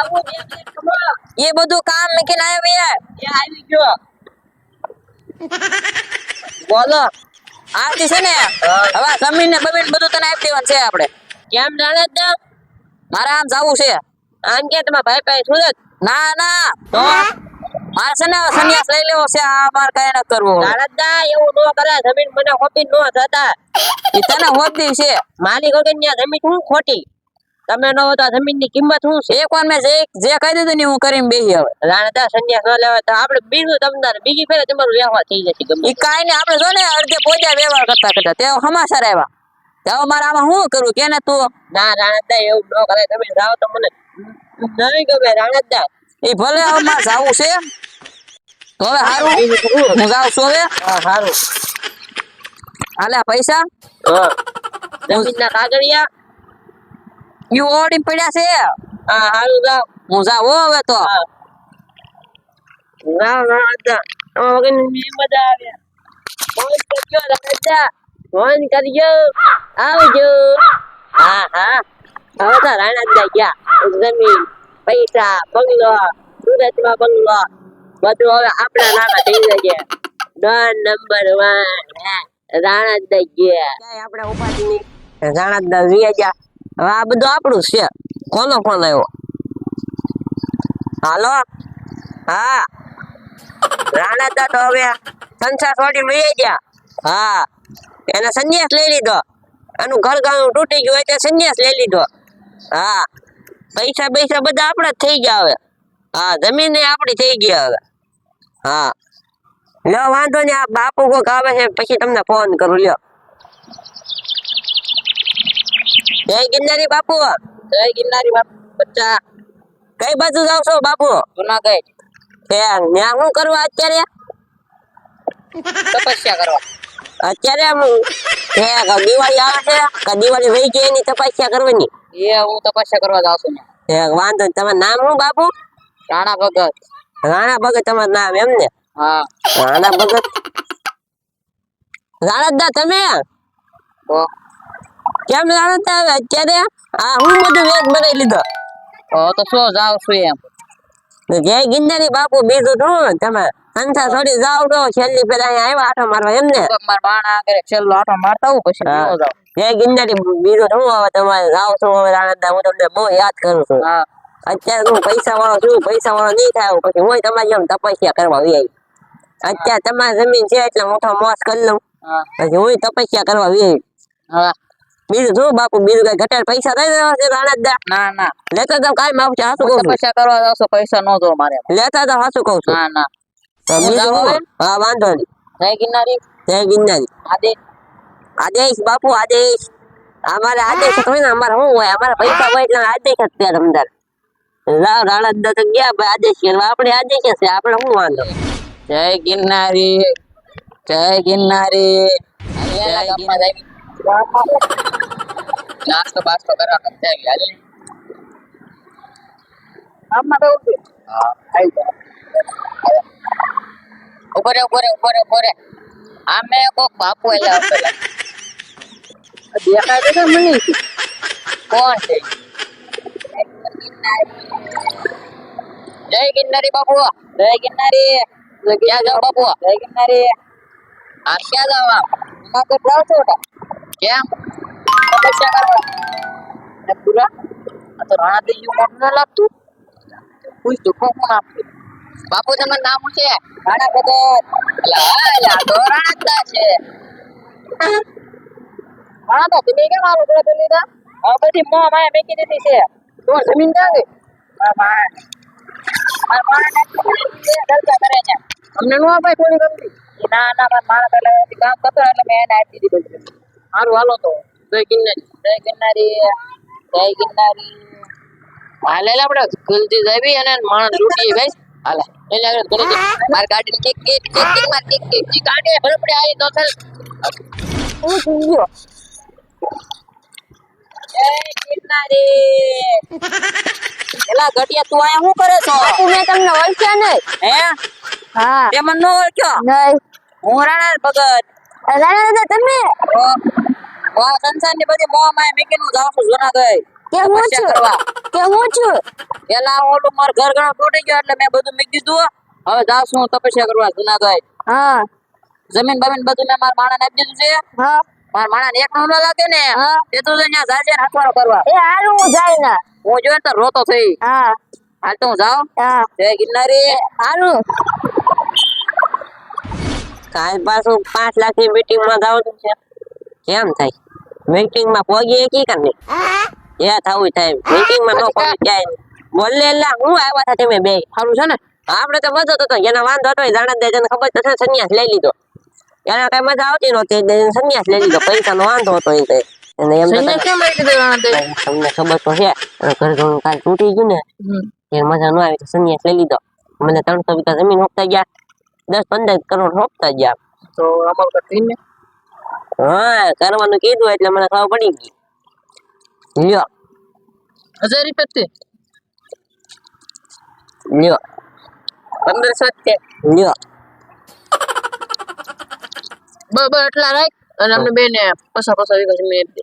ખબર? એ બધું કામ મૂકીને આવ્યો એ આવી ગયો. બોલો. આરતી છે ને? હવે જમીન ને બમીન બધું તને આપી દેવાનું છે આપણે કેમ જાણે જ મારે આમ જવું છે. આમ કે તમારા ભાઈ ભાઈ સુરત ના ના. તો? મારે છે ને સંન્યાસ લઈ લેવો છે. આ મારે કઈ ન કરવું. દાદા એવું ન કરે જમીન મને ખોટી ન થતા. એ તને હોતી છે. માલિક વગર જમીન શું ખોટી? તમે ન હો તો આ જમીનની કિંમત શું છે? એક વાર મેં જે જે કહી દીધું ને હું કરીને બેસી હવે ત્યાં સંન્યાસ ન લેવાય તો આપણે બીજું તમને બીજી ફેરે તમારું વ્યવહાર થઈ જશે ગમે કાંઈ નહીં આપણે જો ને અડધે પોજા વ્યવહાર કરતા કરતા તે સમાચાર આવ્યા. તે મારે આમાં શું કરું કે ને તું ના રાણતદા એવું ન કરે તમે જાઓ તો મને નહીં ગમે રાણતદા એ ભલે હવે મારે જાવું છે. તો હવે સારું હું જાઉં છું હવે. હા સારું હાલે પૈસા? હા. જમીનના કાગળિયા. ઈ ઓડી પડ્યા છે. હા સારું જાઓ. હું જાઉં હો હવે તો. ના ના તમારા વગરની મજા આવે. ફોન કરજો રાજા ફોન કરજો. આવજો. હા હા. હવે તો રાણતદા ગયા. જમીન પૈસા બંગલો સુરતમાં બંગલો. બધું હવે આપણા નામે થઈ જાય ડન નંબર વન. રાણતદા ગયા. આપણે ઉપાધિ રાણા ગયા હવે આ બધું આપણું છે. કોનો ફોન આવ્યો? હાલો? હા. રાણા તો હવે સંસાર છોડી મળી ગયા. હા. એને સંન્યાસ લઈ લીધો. એનું ઘર ગાણું તૂટી ગયું એટલે સંન્યાસ લઈ લીધો. હા. પૈસા પૈસા બધા આપણા જ થઈ ગયા હવે. હા, જમીન આપણી થઈ ગઈ હવે. હા. લ્યો, વાંધો નહીં, આ બાપુ કોક આવે છે, પછી તમને ફોન કરું, લ્યો. જય ગિરનારી બાપુ. જય ગિરનારી બાપુ. બચ્ચા. કઈ બાજુ જાવ છો બાપુ? જુનાગઢ. એ ન્યા શું કરવા અત્યારે? તપસ્યા કરવા. અત્યારે આમ એ દિવાળી આવે છે? કે દિવાળી વહી ગઈ એની તપસ્યા કરવાની? એ હું તપસ્યા કરવા જાવ છું એ વાંધો. તમારું નામ શું બાપુ? રાણા ભગત. રાણા ભગત તમારું નામ એમ ને? હા. રાણા ભગત. રાણાદા તમે? તો કેમ હવે અત્યારે? આ હું બધું વેગ બનાવી લીધો. ઓ તો શું જાવ છું એમ? જય ગિરનારી બાપુ બીજું શું તમે સંસાર છોડી જાવ તો છેલ્લી પેલા અહીંયા આવ્યા આટો મારવા એમ ને? મારા બાણા આગળ છેલ્લો આટો મારતા હું પછી. જય ગિરનારી બીજું શું હવે તમારે જાવ છો હવે રાણા હું તમને બહુ યાદ કરું છું. હા. અત્યારે હું પૈસા વાળો છું પૈસા વાળો નહીં થાય પછી હું તમારી જેમ તપસ્યા કરવા આવી અત્યારે તમારી જમીન છે એટલે હું તો મોસ કરી લઉં. પછી હું તપસ્યા કરવા વી આવી હા. બીજું શું બાપુ બીજું કઈ ઘટાડ પૈસા દઈ દેવા છે રાણાદા ના ના. લેતા તો કાંઈ માફ છે હાસુ કહું પૈસા કરવા જાવ પૈસા નો જો મારે. લેતા તો હાસુ કહું છું. ના ના. તો બીજું? હા? વાંધો નહીં. જય ગિરનારી. જય ગિરનારી. આદે. આદેશ બાપુ આદેશ અમારે આદેશ હોય ને અમારે શું હોય? અમારે પૈસા હોય એટલે આદેશ જ ત્યાં રમદાર લાવ રાણા તો ગયા ભાઈ આદેશ કરવા આપણે આદેશ જ છે? આપણે શું વાંધો? જય ગિરનારી. જય ગિરનારી. જય ગિરનારી. નાસ્તો બાસ્તો કરવા આવી હાલે? આમાં તો ઊભી. હા. આવી જા ઊભો રે ઊભો રે ઊભો રે ઊભો રે. આમે કોક બાપુ એટલે પેલા. દેખાય તો મને? કોણ છે? જય ગિરનારી બાપુ. જય ગિરનારી. ક્યાં જાઓ બાપુ? જય ગિરનારી. આ ક્યાં જાઓ આપ જાઓ છો કેમ? તપસ્યા કરવા ને પૂરા? આ તો રાણા દેવી કોણ ન લાગતું? કોઈ તો કોણ આપ્યું બાપુ તમે નામ છે? રાણા ભગત લા લા તો રાણા છે. હા, તો તમે કેમ આવો કરો તમે લીધા? આ બધી મોં માયા મેકી દીધી છે. તો જમીન ક્યાં ગઈ? આ માણસ. આ માણસ ડરતા કરે છે. અમને નો અપાય થોડી ગમતી? ના ના, મારા એટલે કામ કરતો એટલે મેં એને આપી દીધી સારું હાલો તો. જય ગિરનારી. જય ગિરનારી. જય ગિરનારી. હાલે આપણે. ખુલતી જાવી અને માણસ લૂટીએ ભાઈ. હાલે. એટલે આગળ ગલતી માર ગાડી કિક કિક કિક કિક માર કિક કિક. કિક ગાડી બરોબર આવી તો ચાલ. હું થઈ જય ગિરનારી. એલા ઘટિયા તું આયા શું કરે છો? મેં તમને ઓળખ્યા નહીં. હે? હા. તે મને નો ઓળખ્યો? નહીં. હું રાણા ભગત. દાદા તમે? વાહ સંસારની બધી મોહ માય મેકીનું જાઉં છું જુનાગઢ. કે હું છું? કે હું છું? પેલા ઓલું માર ઘર ઘણા તૂટી ગયો એટલે મેં બધું મૂકી દીધું હવે જાઉં છું તપસ્યા કરવા જુનાગઢ. હા. જમીન બમીન બધું મેં મારા માણસ આપી દીધું છે. હા. મારા માણસ એક નો લાગે ને એ તો અહીંયા જાય ને હાથવાળો કરવા. એ હારું હું જાય ને. હું જોઈ તો રોતો થઈ. હા. હાલ તો હું જાઉં. હા. જય ગિરનારી. હારું. કાલ પાછું પાંચ લાખની મીટિંગમાં જવાનું છે. કેમ થાય? મીટિંગમાં પોગી એકી કે નહીં? એ થવું થાય. મીટિંગમાં નો પોગી જાય. બોલે એલા હું આવ્યા હતા તમે બે. સારું છે ને? આપણે તો મજો હતો એના વાંધો હતો જાણે દે તને ખબર તો છે સંન્યાસ લઈ લીધો. એને કઈ મજા આવતી નહોતી સંન્યાસ લઈ લીધો. પૈસા નો વાંધો હતો એ અને એમ તો તે? તમને ખબર તો છે. ઘર ઘણું કાલ તૂટી ગયું ને એ મજા ન આવી તો સંન્યાસ લઈ લીધો. મને ત્રણસો વીઘા જમીન હોપતા ગયા. દસ પંદર કરોડ હોપતા ગયા તો અમલ કરતી ને હા કરવાનું કીધું એટલે મને ખબર પડી ગઈ લ્યો હજાર રૂપિયા છે લ્યો પંદરસો જ છે લ્યો બરાબર એટલા રાખ અને અમને બે ને પસા પસા વીઘા જમીન આપી દે.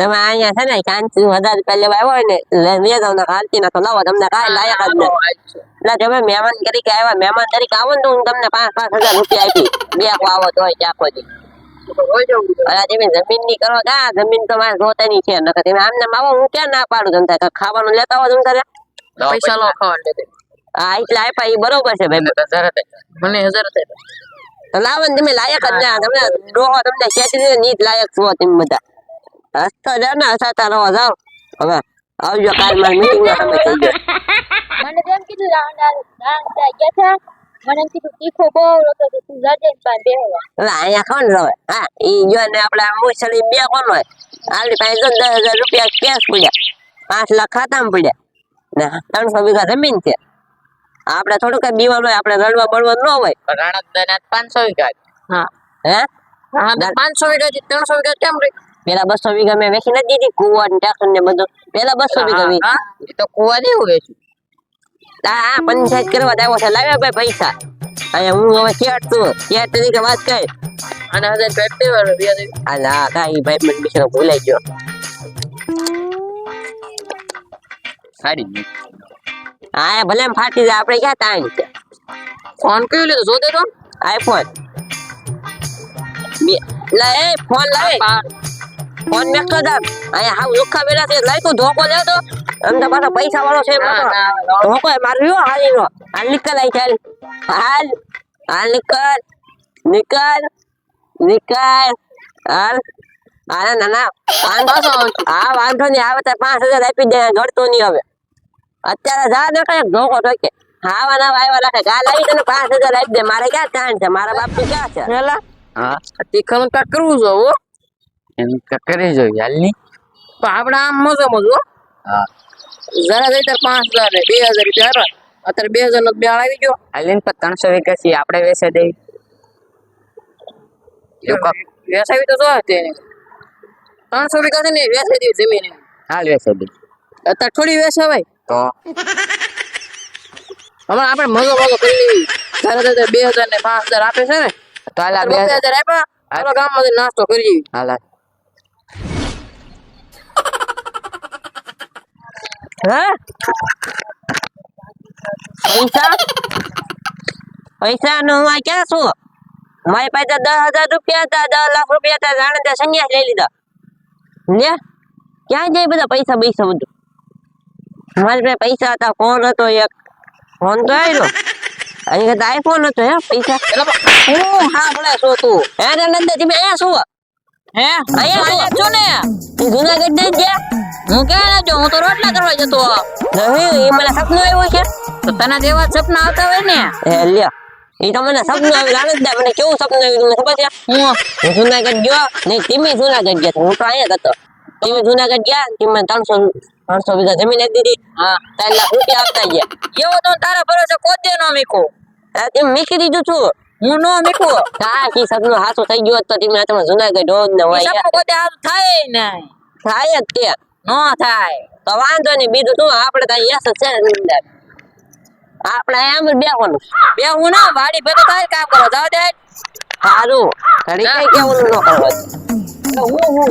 તમે અહીંયા છે ને હજાર રૂપિયા લેવા આવ્યો હોય ને મેં તમને કાંતિ ના તો લાવો તમને કાંઈ લાયક જ છે. એટલે તમે મહેમાન તરીકે આવ્યા મહેમાન તરીકે આવો ને તો હું તમને પાંચ પાંચ હજાર રૂપિયા આપી બે આવો તો ચાખો જી. અરે તમે જમીનની કરો કા જમીન તો મારે જોતાની છે નકર તમે આમને આવો હું ક્યાં ના પાડું તમે તારે ખાવાનું લેતા આવો તમે તારે પૈસા લો ખાવા. હા એટલે આપ્યા એ બરોબર છે ભાઈ. મને હજાર. લાવો ને તમે લાયક જ ના તમે ડોહો તમને ખેતી ની જ લાયક છો તમે બધા હસતા જાવ ને હસાતા રહો જાઓ હવે આવજો કાલ મારી મીટિંગમાં તમે થઈ ગયો મને તેમ કીધું રાવણ રાવણ ગયા હતા મને કીધું તીખો બહુ હતો તો તું જાજે પાસે બેહવા હવે અહીંયા કોણ રવે હા ઈ જો ને આપણે મુસળી બે કોણ હોય આપણી પાસે જો દસ હજાર રૂપિયા કેશ પડ્યા પાંચ લાખ ખાતામાં પડ્યા ને ત્રણસો વીઘા જમીન છે આપણે થોડુંક કઈ બીવાનું હોય આપણે રડવા બળવા ન હોય પણ રાણા પાંચસો વીઘા હા હે હા પાંચસો વીઘા ત્રણસો વીઘા કેમ રહી પેલા બસો વીઘા મેં વેચી નથી દીધી કુવા ને ટ્રેક્ટર ને બધું. પેલા બસો વીઘા એ તો કુવા દેવું વેચું આ પંચાયત કરવા આવ્યો છે લાવ્યા ભાઈ પૈસા. અહીંયા હું હવે ચેટ તું ચેટ તરીકે વાત કર. અને હવે રૂપિયા આપી દેવાનું, બે અલા કાઈ ભાઈ મને બિચારો ભૂલાઈ ગયો. સારી હા ભલે એમ ફાટી જાય આપણે ક્યાં તાણ છે? ફોન કયું લીધું? જોતે તો? આઈફોન લે એ ફોન લાવે. ફોન મેકતો જા અહીંયા હાવ લુખા બેલા છે લઈ તું ધોકો લે તો. તો પાછો પૈસા વાળો છે. ધોકો એ માર્યો હાલી નો હાલ નીકળ આઈ ચાલ. હાલ. હાલ નીકળ. નીકળ. નીકળ. હાલ. હા ના ના વાંધો હા વાંધો નહીં આવે તો પાંચ હજાર આપી દે ઘડતો નહીં હવે. અત્યારે જા ને કઈ ધોકો ઠોકે. હાવા ના વાયવા રાખે. કાલ આવી તને પાંચ હજાર આપી દે. મારે ક્યાં તાણ છે? મારા બાપ ક્યાં છે? હા. કાંઈક કરવું જો હો. એમ કરી જોઈએ હાલની. તો આપણે આમ મજો મજો હા. જરા જઈ પાંચ હજાર ને બે હજાર રૂપિયા અત્યારે બે હજાર નો બે આવી ગયો. હાલીને પણ ત્રણસો એકાસી આપડે આપણે વેચે દઈ વેસાવી તો જોવા તેને ત્રણસો વીઘા છે ને વેસાઈ દેવી જમીન. હાલ વેચે દઈ અત્યારે થોડી વેસાવાય તો? હમણાં આપણે મજો મજો કરી લેવી. જરા જઈ બે હજાર ને પાંચ હજાર આપે છે ને. તો હાલ બે હજાર આપ્યા. ચાલો ગામમાંથી નાસ્તો કરી હાલ હા? પૈસા? પૈસા નો હું ક્યાં છું? મારી પાસે દસ હજાર રૂપિયા હતા દસ લાખ રૂપિયા હતા જાણે ત્યાં સંન્યાસ લઈ લીધા. લે ક્યાં જાય બધા પૈસા પૈસા બધું? મારી પાસે પૈસા હતા ફોન હતો એક. ફોન તો આવ્યો અહીં આઈફોન હતો હે પૈસા. હું ભલે શું તું. હે નંદા તમે એ શું? હે? અહીંયા અહીંયા છો ને? તું જુનાગઢ ને ગયા હું ક્યાં ના જાઉં હું તો રોટલા કરવા જતો નહીં એ મને સપનું આવ્યું છે. તો તને જેવા સપના આવતા હોય ને. એ લ્યો. એ તો મને સપનું આવ્યું આનંદ મને કેવું સપનું આવ્યું તમને ખબર છે? હું? જુનાગઢ ગયો નહીં ટીમી જુનાગઢ ગયા હું તો અહીંયા જ હતો. ટીમી જુનાગઢ ગયા ટીમે ત્રણસો ત્રણસો વીઘા જમીન આપી દીધી. હા. ત્રણ લાખ રૂપિયા આપતા ગયા. એવો તો તારા ભરોસે કોદે નો મીકો? મૂકી દીધું છું. હું નો મીકો હા કી સપનું હાસું થઈ ગયો તો તમે તમે જુનાગઢ હોત ને હોય સપનું કોતે આવું થાય ને. થાય જ તે. નો થાય. તો વાંધો નહીં બીજું શું? આપણે તો યસ છે અંદર. આપણે એમ જ બેસવાનું બે હું ના વાડી ભેગો થાય કામ કરો. જાવ દે સારું ઘડી કઈ કેવું ન કરવાનું હું હું.